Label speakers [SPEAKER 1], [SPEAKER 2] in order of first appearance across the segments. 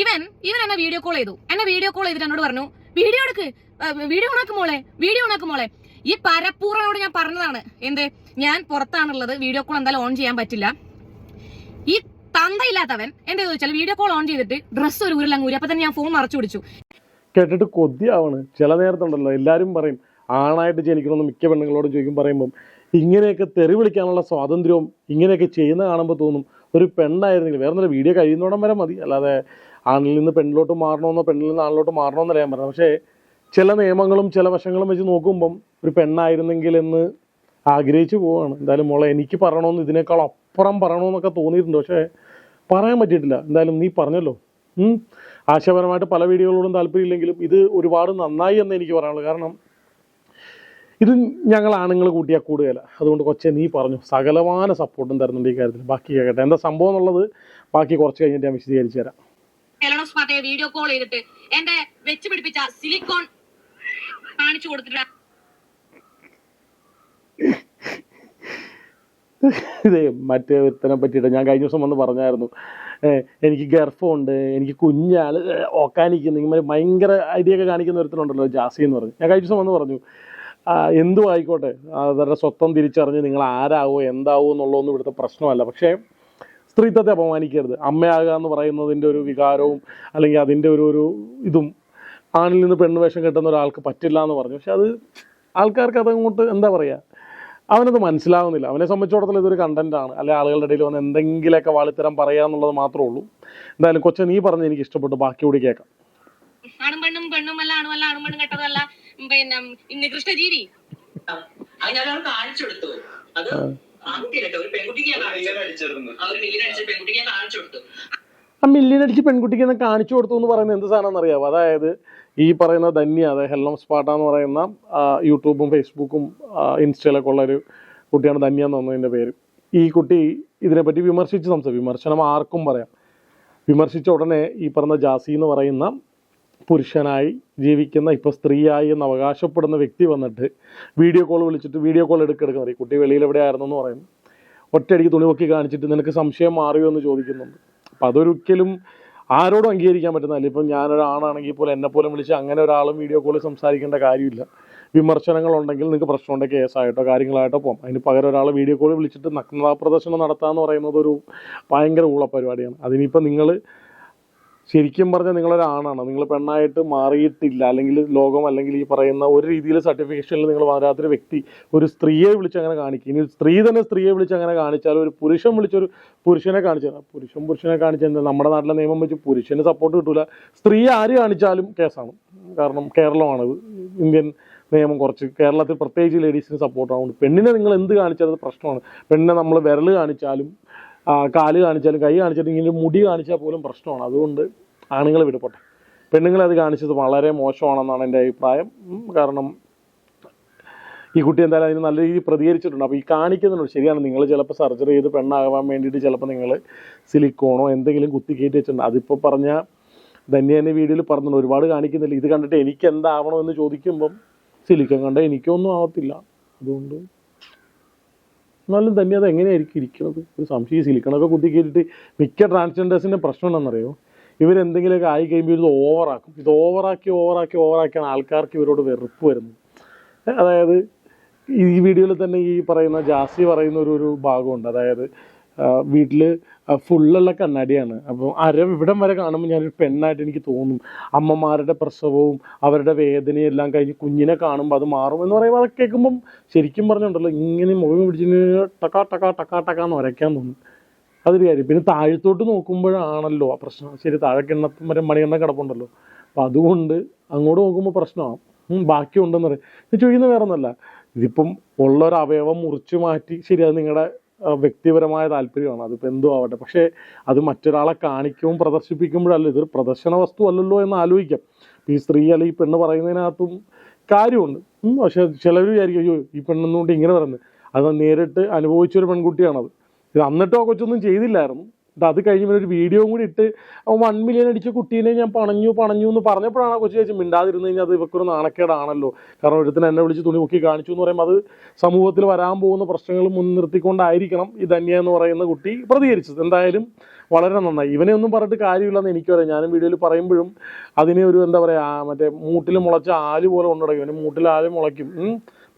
[SPEAKER 1] ഇവൻ ഇവൻ എന്നെ വീഡിയോ കോൾ ചെയ്തു. എന്നെ വീഡിയോ കോൾ ചെയ്തിട്ട് എന്നോട് പറഞ്ഞു വീഡിയോ എടുക്ക്. വീഡിയോ ഉണക്ക് മോളെ വീഡിയോ ഉണക്ക് മോളെ. ഈ പരപ്പൂറനോട് ഞാൻ പറഞ്ഞതാണ്. എന്ത്? ഞാൻ പുറത്താണുള്ളത്. വീഡിയോ കോൾ എന്തായാലും ഓൺ ചെയ്യാൻ പറ്റില്ല. ഈ തന്തയില്ലാത്തവൻ എന്താ ചോദിച്ചാൽ വീഡിയോ കോൾ ഓൺ ചെയ്തിട്ട് ഡ്രസ്സ് ഒരു ഊരിലങ്ങ് ഊരി. അപ്പൊ തന്നെ ഞാൻ ഫോൺ മറച്ചു പിടിച്ചു.
[SPEAKER 2] കേട്ടിട്ട് കൊതിയാവണ്. ചില നേരത്തുണ്ടല്ലോ എല്ലാരും പറയും ആണായിട്ട് ജനിക്കണമെന്ന് മിക്ക പെണ്ണുങ്ങളോടും ചോദിക്കും പറയുമ്പം ഇങ്ങനെയൊക്കെ തെറി വിളിക്കാനുള്ള സ്വാതന്ത്ര്യവും ഇങ്ങനെയൊക്കെ ചെയ്യുന്ന കാണുമ്പോൾ തോന്നും ഒരു പെണ്ണായിരുന്നെങ്കിൽ. വേറെ നല്ല വീഡിയോ കഴിയുന്നോടം വരെ മതി. അല്ലാതെ ആണിൽ നിന്ന് പെണ്ണിലോട്ട് മാറണമെന്നോ പെണ്ണിൽ നിന്ന് ആണിലോട്ട് മാറണമെന്നല്ല ഞാൻ പറഞ്ഞത്. പക്ഷേ ചില നിയമങ്ങളും ചില വശങ്ങളും വെച്ച് നോക്കുമ്പം ഒരു പെണ്ണായിരുന്നെങ്കിൽ എന്ന് ആഗ്രഹിച്ചു പോവാണ്. എന്തായാലും മോളെ എനിക്ക് പറയണമെന്ന് ഇതിനേക്കാൾ അപ്പുറം പറയണമെന്നൊക്കെ തോന്നിയിട്ടുണ്ട്. പക്ഷേ പറയാൻ പറ്റിയിട്ടില്ല. എന്തായാലും നീ പറഞ്ഞല്ലോ. ആശയപരമായിട്ട് പല വീഡിയോകളോടും താല്പര്യമില്ലെങ്കിലും ഇത് ഒരുപാട് നന്നായി എന്ന് എനിക്ക് പറയാനുള്ളൂ കാരണം ഇത് ഞങ്ങൾ ആണുങ്ങൾ കൂട്ടിയാൽ കൂടുതല. അതുകൊണ്ട് കൊച്ചെ നീ പറഞ്ഞു. സകലമാന സപ്പോർട്ടും തരുന്നുണ്ട് ഈ കാര്യത്തിൽ. ബാക്കി കേൾക്കട്ടെ. എന്താ സംഭവം എന്നുള്ളത് ബാക്കി കുറച്ച് കഴിഞ്ഞിട്ട് ഞാൻ വിശദീകരിച്ചു തരാം.
[SPEAKER 1] എലണോസ് പാട്ടയെ വീഡിയോ കോൾ ചെയ്തിട്ട് എന്റെ വെച്ച് പിടിപ്പിച്ച സിലിക്കോൺ കാണിച്ചു കൊടുത്തിട്ട്.
[SPEAKER 2] മറ്റേ ഒരുത്തനെ പറ്റിയിട്ട് ഞാൻ കഴിഞ്ഞ ദിവസം വന്ന് പറഞ്ഞായിരുന്നു. എനിക്ക് ഗർഭമുണ്ട് എനിക്ക് കുഞ്ഞാൾ ഓക്കാനിക്കുന്നു ഇങ്ങനെ ഭയങ്കര ഐഡിയ ഒക്കെ കാണിക്കുന്ന ഒരുത്തനുണ്ടല്ലോ ജാസി എന്ന് പറഞ്ഞു. ഞാൻ കഴിഞ്ഞ ദിവസം വന്ന് പറഞ്ഞു എന്തു ആയിക്കോട്ടെ അവരുടെ സ്വത്വം തിരിച്ചറിഞ്ഞ് നിങ്ങൾ ആരാവോ എന്താവോ എന്നുള്ളതൊന്നും ഇവിടുത്തെ പ്രശ്നമല്ല. പക്ഷേ സ്ത്രീത്വത്തെ അപമാനിക്കരുത്. അമ്മയാകുക എന്ന് പറയുന്നതിന്റെ ഒരു വികാരവും അല്ലെങ്കിൽ അതിന്റെ ഒരു ഒരു ഇതും ആണിൽ നിന്ന് പെണ്ണ് വേഷം കെട്ടുന്ന ഒരാൾക്ക് പറ്റില്ല എന്ന് പറഞ്ഞു. പക്ഷെ അത് ആൾക്കാർക്ക് അതങ്ങോട്ട് എന്താ പറയുക അവനത് മനസ്സിലാവുന്നില്ല. അവനെ സംബന്ധിച്ചിടത്തോളം ഇതൊരു കണ്ടന്റാണ് ആണ്. അല്ലെ ആളുകളുടെ ഇടയിൽ വന്ന് എന്തെങ്കിലുമൊക്കെ വാളിത്തരം പറയുക എന്നുള്ളത് മാത്രമേ ഉള്ളൂ. എന്തായാലും കൊച്ചൻ നീ പറഞ്ഞ് എനിക്ക് ഇഷ്ടപ്പെട്ടു. ബാക്കി കൂടി കേൾക്കാം.
[SPEAKER 1] ആണും പെണ്ണും പെണ്ണും അല്ല ആണുമല്ല ആണും പെണ്ണും കെട്ടതല്ല പിന്നെ നികൃഷ്ട ജീവി
[SPEAKER 3] അത് ഞാൻ കാണിച്ചു കൊടുത്തു. അത് ഒരു പെൺകുട്ടിക്ക് ഞാൻ കാണിച്ചു കൊടുത്തു. ആ ഒരു മില്ലിന് അടിച്ച പെൺകുട്ടിക്ക് ഞാൻ കാണിച്ചു കൊടുത്തു.
[SPEAKER 2] ആ മില്ലിനടിച്ച് പെൺകുട്ടിക്ക് എന്നെ കാണിച്ചു കൊടുത്തു എന്ന് പറയുന്നത് എന്ത് സാധനം അറിയാമോ അതായത് ഈ പറയുന്ന ധന്യ അതായത് ഹെല്ലം സ്പാട്ട എന്ന് പറയുന്ന യൂട്യൂബും ഫേസ്ബുക്കും ഇൻസ്റ്റയിലൊക്കെ ഉള്ള ഒരു കുട്ടിയാണ് ധന്യ എന്ന് പറഞ്ഞതിന്റെ പേര്. ഈ കുട്ടി ഇതിനെപ്പറ്റി വിമർശിച്ച് സംസാരിക്കും. വിമർശനം ആർക്കും പറയാം. വിമർശിച്ച ഉടനെ ഈ പറഞ്ഞ ജാസി എന്ന് പറയുന്ന പുരുഷനായി ജീവിക്കുന്ന ഇപ്പോൾ സ്ത്രീയായി എന്ന് അവകാശപ്പെടുന്ന വ്യക്തി വന്നിട്ട് വീഡിയോ കോൾ വിളിച്ചിട്ട് വീഡിയോ കോൾ എടുക്കുക പറയും. കുട്ടി വെളിയിൽ എവിടെയായിരുന്നു എന്ന് പറയുന്നു ഒറ്റയടിക്ക് തുണി നോക്കി കാണിച്ചിട്ട് നിനക്ക് സംശയം മാറിയോ? എന്ന് ചോദിക്കുന്നുണ്ട്. അപ്പം അതൊരിക്കലും ആരോടും അംഗീകരിക്കാൻ പറ്റുന്നതല്ല ഇപ്പം ഞാനൊരാണാണെങ്കിൽ പോലും എന്നെ പോലും വിളിച്ച് അങ്ങനെ ഒരാളും വീഡിയോ കോളിൽ സംസാരിക്കേണ്ട കാര്യമില്ല. വിമർശനങ്ങളുണ്ടെങ്കിൽ നിങ്ങൾക്ക് പ്രശ്നമുണ്ടെങ്കിൽ കേസായിട്ടോ കാര്യങ്ങളായിട്ടോ പോകാം അതിന് പകരം ഒരാൾ വീഡിയോ കോൾ വിളിച്ചിട്ട് നഗ്നതാ പ്രദർശനം നടത്താന്ന് പറയുന്നത് ഒരു ഭയങ്കര ഊള പരിപാടിയാണ് അതിനിപ്പോൾ നിങ്ങൾ ശരിക്കും പറഞ്ഞാൽ നിങ്ങളൊരാണാണ്. നിങ്ങൾ പെണ്ണായിട്ട് മാറിയിട്ടില്ല. അല്ലെങ്കിൽ ലോകം അല്ലെങ്കിൽ ഈ പറയുന്ന ഒരു രീതിയിൽ സർട്ടിഫിക്കേഷനിൽ നിങ്ങൾ വരാത്തൊരു വ്യക്തി ഒരു സ്ത്രീയെ വിളിച്ച് അങ്ങനെ കാണിക്കും. ഇനി സ്ത്രീ തന്നെ സ്ത്രീയെ വിളിച്ച് അങ്ങനെ കാണിച്ചാൽ ഒരു പുരുഷൻ വിളിച്ചൊരു പുരുഷനെ കാണിച്ചാൽ പുരുഷൻ പുരുഷനെ കാണിച്ചാൽ നമ്മുടെ നാട്ടിലെ നിയമം വെച്ച് പുരുഷന് സപ്പോർട്ട് കിട്ടില്ല സ്ത്രീ ആര് കാണിച്ചാലും കേസാണ്. കാരണം കേരളമാണത് ഇന്ത്യൻ നിയമം കുറച്ച് കേരളത്തിൽ പ്രത്യേകിച്ച് ലേഡീസിന് സപ്പോർട്ടാവുന്നുണ്ട് പെണ്ണിനെ നിങ്ങൾ എന്ത് കാണിച്ചാലും പ്രശ്നമാണ്. പെണ്ണിനെ നമ്മൾ വിരൽ കാണിച്ചാലും കാൽ കാണിച്ചാലും കൈ കാണിച്ചാലും ഇങ്ങനെ മുടി കാണിച്ചാൽ പോലും പ്രശ്നമാണ്. അതുകൊണ്ട് ആണുങ്ങൾ വിടപ്പെട്ടെ പെണ്ണുങ്ങളെ അത് കാണിച്ചത് വളരെ മോശമാണെന്നാണ് എന്റെ അഭിപ്രായം. കാരണം ഈ കുട്ടി എന്തായാലും അതിന് നല്ല രീതിയിൽ പ്രതികരിച്ചിട്ടുണ്ട്. അപ്പോൾ ഈ കാണിക്കുന്നുണ്ട് ശരിയാണ്. നിങ്ങൾ ചിലപ്പോൾ സർജറി ചെയ്ത് പെണ്ണാകാൻ വേണ്ടിയിട്ട് ചിലപ്പോൾ നിങ്ങൾ സിലിക്കോണോ എന്തെങ്കിലും കുത്തി കയറ്റി വെച്ചിട്ടുണ്ട്. അതിപ്പോൾ പറഞ്ഞ ധന്യ തന്നെ വീഡിയോയിൽ പറഞ്ഞിട്ടുണ്ട്. ഒരുപാട് കാണിക്കുന്നില്ല. ഇത് കണ്ടിട്ട് എനിക്ക് എന്താവണോ എന്ന് ചോദിക്കുമ്പം സിലിക്കൺ കണ്ട എനിക്കൊന്നും ആവത്തില്ല. അതുകൊണ്ട് എന്നാലും തന്നെ അത് എങ്ങനെയായിരിക്കും ഇരിക്കുന്നത് ഒരു സംശയം ഈ സിലിക്കണൊക്കെ കുത്തി കയറ്റിയിട്ട് മിക്ക ട്രാൻസ്ജെൻഡേഴ്സിന്റെ പ്രശ്നം എന്താണെന്നറിയോ ഇവരെന്തെങ്കിലുമൊക്കെ ആയി കഴിയുമ്പോൾ ഇത് ഓവറാക്കും. ഇത് ഓവറാക്കി ഓവറാക്കി ഓവറാക്കിയാണ് ആൾക്കാർക്ക് ഇവരോട് വെറുപ്പ് വരുന്നത്. അതായത് ഈ വീഡിയോയിൽ തന്നെ ഈ പറയുന്ന ജാസി പറയുന്ന ഒരു ഒരു ഭാഗമുണ്ട്. അതായത് വീട്ടിൽ ഫുള്ളുള്ള കണ്ണാടിയാണ്. അപ്പോൾ അരം ഇവിടം വരെ കാണുമ്പോൾ ഞാനൊരു പെണ്ണായിട്ട് എനിക്ക് തോന്നും. അമ്മമാരുടെ പ്രസവവും അവരുടെ വേദനയും എല്ലാം കഴിഞ്ഞ് കുഞ്ഞിനെ കാണുമ്പോൾ അത് മാറും എന്ന് പറയുമ്പോൾ അതൊക്കെ കേൾക്കുമ്പം ശരിക്കും പറഞ്ഞിട്ടുണ്ടല്ലോ ഇങ്ങനെ മുഖം പിടിച്ച് ടക്കാ ടക്കാ ടക്കാ ടക്കാന്ന് ഉരയ്ക്കാൻ തോന്നും. അതൊരു കാര്യം. പിന്നെ താഴത്തോട്ട് നോക്കുമ്പോഴാണല്ലോ ആ പ്രശ്നം. ശരി താഴെ കിണ്ണത്തും വരെ മണികണ്ണം കിടപ്പുണ്ടല്ലോ. അപ്പം അതുകൊണ്ട് അങ്ങോട്ട് നോക്കുമ്പോൾ പ്രശ്നമാണ് ബാക്കി ബാക്കിയുണ്ടെന്ന് പറയും. ചോദിക്കുന്നത് വേറെ ഒന്നല്ല ഇതിപ്പം ഉള്ള ഒരു അവയവം മുറിച്ചു മാറ്റി ശരി അത് നിങ്ങളുടെ വ്യക്തിപരമായ താല്പര്യമാണ്. അതിപ്പോൾ എന്തോ ആവട്ടെ. പക്ഷേ അത് മറ്റൊരാളെ കാണിക്കുകയും പ്രദർശിപ്പിക്കുമ്പോഴല്ല ഇതൊരു പ്രദർശന വസ്തു അല്ലല്ലോ എന്ന് ആലോചിക്കാം. ഈ സ്ത്രീ അല്ലെങ്കിൽ ഈ പെണ്ണ് പറയുന്നതിനകത്തും കാര്യമുണ്ട്. പക്ഷെ ചിലർ വിചാരിക്കും അയ്യോ ഈ പെണ്ണെന്നുകൊണ്ട് ഇങ്ങനെ പറയുന്നത്. അത് നേരിട്ട് അനുഭവിച്ചൊരു പെൺകുട്ടിയാണത്. ഇത് അന്നിട്ടോ കൊച്ചൊന്നും ചെയ്തില്ലായിരുന്നു. അത് കഴിഞ്ഞ് ഒരു വീഡിയോ കൂടി ഇട്ട് വൺ മില്യൺ അടിച്ച കുട്ടീനെ ഞാൻ പണഞ്ഞു പണഞ്ഞു എന്ന് പറഞ്ഞപ്പോഴാണ് കൊച്ചു ചേച്ചി മിണ്ടാതിരുന്നു കഴിഞ്ഞാൽ അത് ഇവക്കൊരു നാണക്കേടാണല്ലോ. കാരണം ഒരുത്തിന് എന്നെ വിളിച്ച് തുണി മുക്കി കാണിച്ചു എന്ന് പറയുമ്പോൾ അത് സമൂഹത്തിൽ വരാൻ പോകുന്ന പ്രശ്നങ്ങൾ മുൻനിർത്തിക്കൊണ്ടായിരിക്കണം ഈ ധന്യ എന്ന് പറയുന്ന കുട്ടി പ്രതികരിച്ചത്. എന്തായാലും വളരെ നന്നായി. ഇവനെ ഒന്നും പറഞ്ഞിട്ട് കാര്യമില്ലെന്ന് എനിക്കറിയാം. ഞാനും വീഡിയോയിൽ പറയുമ്പോഴും അതിനെ ഒരു എന്താ പറയുക മറ്റേ മൂട്ടിൽ മുളച്ച ആൽ പോലെ കൊണ്ടുടങ്ങി ഇവന് മൂട്ടിൽ ആൽ മുളയ്ക്കും.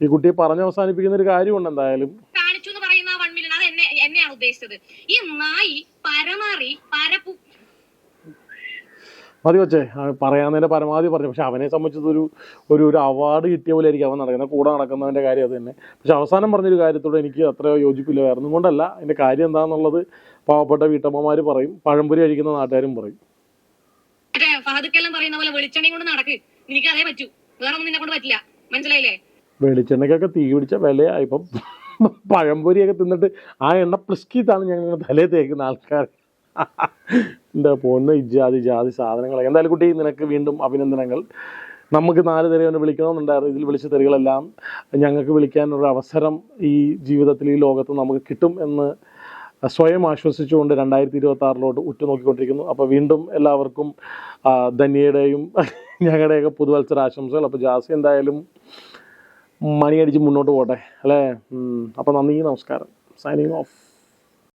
[SPEAKER 2] ഈ കുട്ടിയെ പറഞ്ഞ് അവസാനിപ്പിക്കുന്ന ഒരു കാര്യമുണ്ട് എന്തായാലും
[SPEAKER 1] കാണിച്ചു എന്ന് പറയുന്ന വൺ മില്യൺ അത് എന്നെ എന്നെയാണ് ഉദ്ദേശിച്ചത്. ഈ നായി പരമാറി പരപ്പു
[SPEAKER 2] മതി കൊച്ചേ പറയാവുന്നതിന്റെ പരമാവധി പറഞ്ഞു. പക്ഷെ അവനെ സംബന്ധിച്ചത് ഒരു ഒരു ഒരു അവാർഡ് കിട്ടിയ പോലെ ആയിരിക്കും അവൻ നടക്കുന്നത് കൂടെ നടക്കുന്നവന്റെ കാര്യം അത് തന്നെ. പക്ഷെ അവസാനം പറഞ്ഞൊരു കാര്യത്തോട് എനിക്ക് അത്ര യോജിപ്പില്ല. വേറെ കൊണ്ടല്ല. അതിന്റെ കാര്യം എന്താണെന്നുള്ളത് പാവപ്പെട്ട വീട്ടമ്മമാർ പറയും. പഴംപൊരി കഴിക്കുന്ന നാട്ടുകാരും പറയും.
[SPEAKER 1] ഫഹദക്കെല്ലാം പറയുന്ന പോലെ വെളിച്ചെണ്ണയും കൊണ്ട് നടക്ക്. എനിക്ക് അതേ പറ്റൂ. വേറെ ഒന്നും നിന്നെ കൊണ്ട് പറ്റില്ല. മനസ്സിലായില്ലേ?
[SPEAKER 2] വെളിച്ചെണ്ണയ്ക്കൊക്കെ തീ പിടിച്ച വിലയായി. ഇപ്പം പഴംപൊരിയൊക്കെ തിന്നിട്ട് ആ എണ്ണ പ്ലിസ്കിത്താണ് ഞങ്ങൾ തലേ തേക്കുന്ന ആൾക്കാർ. എന്റെ പൊണ്ണ് ഇജാതി ജാതി സാധനങ്ങൾ എന്തായാലും കുട്ടി നിനക്ക് വീണ്ടും അഭിനന്ദനങ്ങൾ. നമുക്ക് നാല് കൊണ്ട് വിളിക്കണമെന്നുണ്ടായിരുന്നു. ഇതിൽ വിളിച്ച തെറികളെല്ലാം ഞങ്ങൾക്ക് വിളിക്കാനൊരു അവസരം ഈ ജീവിതത്തിൽ ഈ ലോകത്ത് നമുക്ക് കിട്ടും എന്ന് സ്വയം ആശ്വസിച്ചുകൊണ്ട് രണ്ടായിരത്തി ഇരുപത്തി ആറിലോട്ട് ഉറ്റുനോക്കിക്കൊണ്ടിരിക്കുന്നു. അപ്പോൾ വീണ്ടും എല്ലാവർക്കും ധന്യയുടെയും ഞങ്ങളുടെയൊക്കെ പുതുവത്സര ആശംസകൾ അപ്പോൾ ജാസി എന്തായാലും മണിയടിച്ച് മുന്നോട്ട് പോട്ടെ അല്ലേ? അപ്പം നന്ദി നമസ്കാരം. Signing off